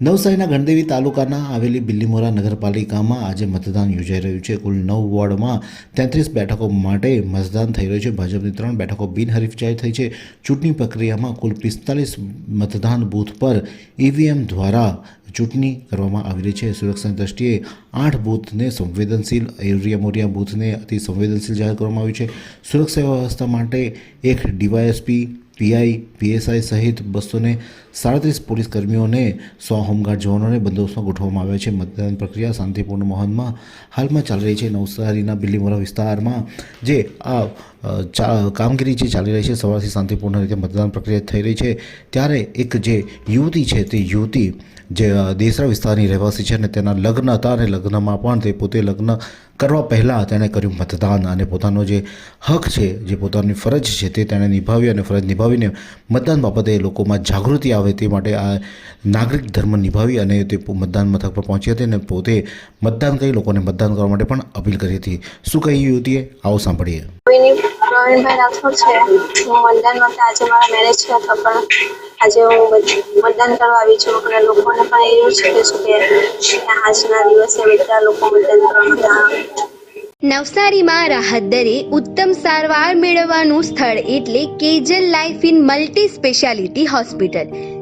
નવસારીના ગણદેવી તાલુકાના આવેલી બિલ્લીમોરા નગરપાલિકામાં આજે મતદાન યોજાઈ રહ્યું છે. કુલ નવ વોર્ડમાં તેત્રીસ બેઠકો માટે મતદાન થઈ રહ્યું છે. ભાજપની ત્રણ બેઠકો બિનહરીફ જાહેર થઈ છે. ચૂંટણી પ્રક્રિયામાં કુલ પિસ્તાલીસ મતદાન બૂથ પર ઈવીએમ દ્વારા ચૂંટણી કરવામાં આવી રહી છે. સુરક્ષાની દ્રષ્ટિએ આઠ બૂથને સંવેદનશીલ, એરિયા મોરિયા બૂથને અતિ સંવેદનશીલ જાહેર કરવામાં આવ્યું છે. સુરક્ષા વ્યવસ્થા માટે એક ડીવાયએસપી પીઆઈ, પીએસઆઈ સહિત બસોને સાડત્રીસ પોલીસ કર્મીઓને સો હોમગાર્ડ જવાનોને બંદોબસ્તમાં ગોઠવવામાં આવ્યા છે. મતદાન પ્રક્રિયા શાંતિપૂર્ણ મોહનમાં હાલમાં ચાલી રહી છે. નવસારીના બિલ્લીમોરા વિસ્તારમાં જે આ કામગીરી જે ચાલી રહી છે, સવારથી શાંતિપૂર્ણ રીતે મતદાન પ્રક્રિયા થઈ રહી છે. ત્યારે એક જે યુવતી છે તે યુવતી જે દેસરા વિસ્તારની રહેવાસી છે અને તેના લગ્ન હતા અને લગ્નમાં પણ તે પોતે લગ્ન કરવા પહેલાં તેણે કર્યું મતદાન અને પોતાનો જે હક છે, જે પોતાની ફરજ છે તે તેણે નિભાવી અને ફરજ નિભાવીને મતદાન બાબતે લોકોમાં જાગૃતિ આવે તે માટે આ નાગરિક ધર્મ નિભાવી અને તે મતદાન મથક પર પહોંચી હતી અને પોતે મતદાન કરી લોકોને મતદાન કરવા માટે પણ અપીલ કરી હતી. શું કહી યુવતીએ? આવો સાંભળીએ. પ્રવીણભાઈ રાઠોડ છે. હું મતદાન માટે આજે મારા મેરેજ તો પણ આજે હું મતદાન કરવા આવી છું. અને લોકોને પણ એવું છું કે આજના દિવસે બધા લોકો મતદાન કરવા નવસારીમાં રાહત દરે ઉત્તમ સારવાર મેળવવાનું સ્થળ એટલે Kejal life in multi speciality hospital.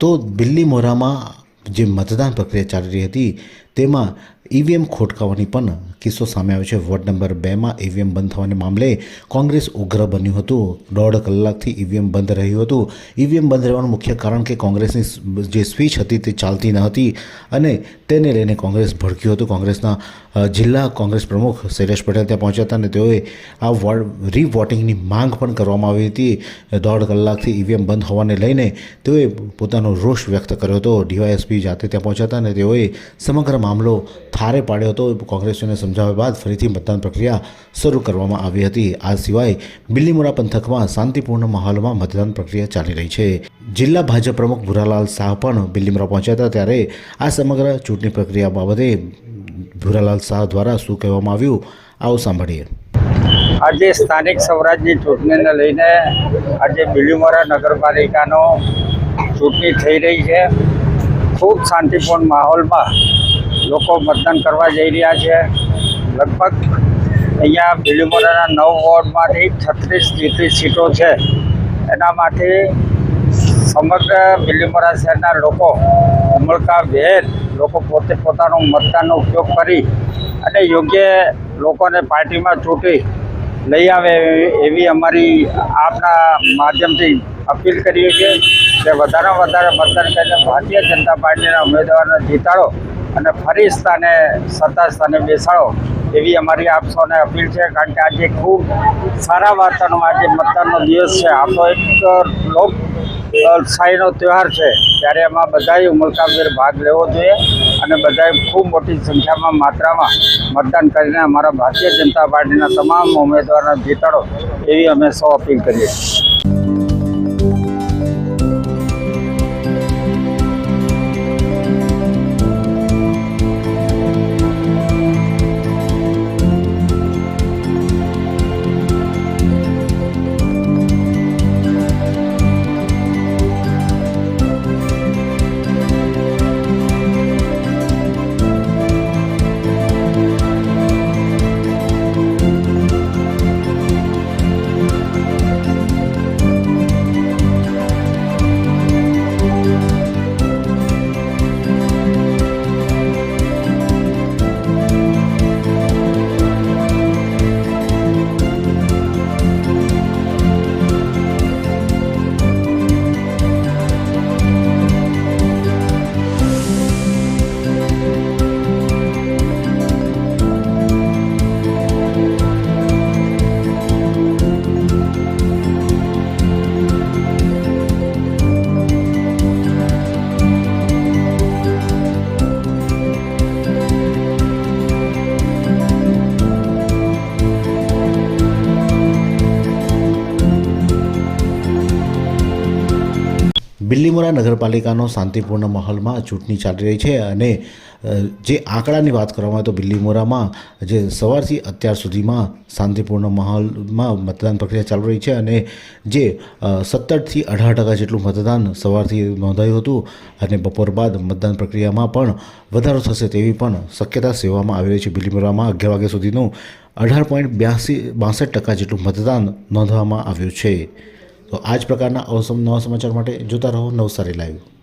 તો બિલ્લી મોરામાં જે મતદાન પ્રક્રિયા ચાલી રહી હતી તેમાં ઈવીએમ ખોટકાવાની પણ કિસ્સો સામે આવ્યો છે. વોર્ડ નંબર બેમાં ઈવીએમ બંધ થવાને મામલે કોંગ્રેસ ઉગ્ર બન્યું હતું. દોઢ કલાકથી ઈવીએમ બંધ રહ્યું હતું. ઈવીએમ બંધ રહેવાનું મુખ્ય કારણ કે કોંગ્રેસની જે સ્વિચ હતી તે ચાલતી ન હતી અને તેને લઈને કોંગ્રેસ ભડક્યું હતું. કોંગ્રેસના જિલ્લા કોંગ્રેસ પ્રમુખ શૈલેષ પટેલ ત્યાં પહોંચ્યા હતા અને તેઓએ આ વોર્ડ, રીવોટિંગની માંગ પણ કરવામાં આવી હતી. દોઢ કલાકથી ઈવીએમ બંધ હોવાને લઈને તેઓએ પોતાનો રોષ વ્યક્ત કર્યો હતો. ડીવાયએસપી જાતે ત્યાં પહોંચ્યા હતા અને તેઓએ સમગ્ર મામલો થારે પાડ્યો હતો. કોંગ્રેસીઓને સમજાવ્યા બાદ ફરીથી મતદાન પ્રક્રિયા શરૂ કરવામાં આવી હતી. આ સિવાય બિલ્લીમોરા પંથકમાં શાંતિપૂર્ણ માહોલમાં મતદાન પ્રક્રિયા ચાલી રહી છે. જિલ્લા ભાજપ પ્રમુખ ભુરાલાલ શાહ પણ બિલ્લીમોરા પહોંચ્યા હતા ત્યારે આ સમગ્ર ચૂંટણી પ્રક્રિયા બાબતે ભુરાલાલ શાહ દ્વારા શું કહેવામાં આવ્યું, આવો સાંભળીએ. આજે સ્થાનિક સ્વરાજની ચૂંટણીને લઈને આજે બિલીમોરા નગરપાલિકાનો ચૂંટણી થઈ રહી છે. ખૂબ શાંતિપૂર્ણ માહોલમાં લોકો મતદાન કરવા જઈ રહ્યા છે. લગભગ અહીંયા બિલીમોરાના નવ વોર્ડમાંથી છત્રીસ જેટલી સીટો છે. એનામાંથી સમગ્ર બિલીમોરા શહેરના લોકો, ઉમળકા ભેર લોકો પોતે પોતાનો મતદાનનો ઉપયોગ કરી અને યોગ્ય લોકોને પાર્ટીમાં ચૂંટી લઈ આવે એવી- અમારી આપના માધ્યમથી અપીલ કરીએ છીએ કે વધારેમાં વધારે મતદાન કરીને ભારતીય જનતા પાર્ટીના ઉમેદવારને જીતાડો. અને ફરી સ્થાને બેસાડો એવી અમારી આપ સૌને અપીલ છે, કારણ કે આજે ખૂબ સારા વાર્તાનો આજે મતદાનનો દિવસ છે. આપણો એક લોક લોકશાહીનો તહેવાર છે. ત્યારે એમાં બધાએ ઉમળકાભેર ભાગ લેવો જોઈએ અને બધાએ ખૂબ મોટી સંખ્યામાં માત્રામાં મતદાન કરીને અમારા ભારતીય જનતા પાર્ટીના તમામ ઉમેદવારોને જીતાડો એવી અમે સૌ અપીલ કરીએ છીએ. બિલ્લીમોરા નગરપાલિકાનો શાંતિપૂર્ણ માહોલમાં ચૂંટણી ચાલી રહી છે અને જે આંકડાની વાત કરવામાં આવે તો બિલ્લીમોરામાં જે સવારથી અત્યાર સુધીમાં શાંતિપૂર્ણ માહોલમાં મતદાન પ્રક્રિયા ચાલુ રહી છે અને જે સત્તરથી અઢાર ટકા જેટલું મતદાન સવારથી નોંધાયું હતું અને બપોર બાદ મતદાન પ્રક્રિયામાં પણ વધારો થશે તેવી પણ શક્યતા સેવામાં આવી રહી છે. બિલ્લીમોરામાં અગિયાર વાગ્યા સુધીનું અઢાર પોઈન્ટ બ્યાસી, બાસઠ ટકા જેટલું મતદાન નોંધવામાં આવ્યું છે. તો આ જ પ્રકારના અવસમ નવા સમાચાર માટે જોતા રહો નવસારી લાઈવ.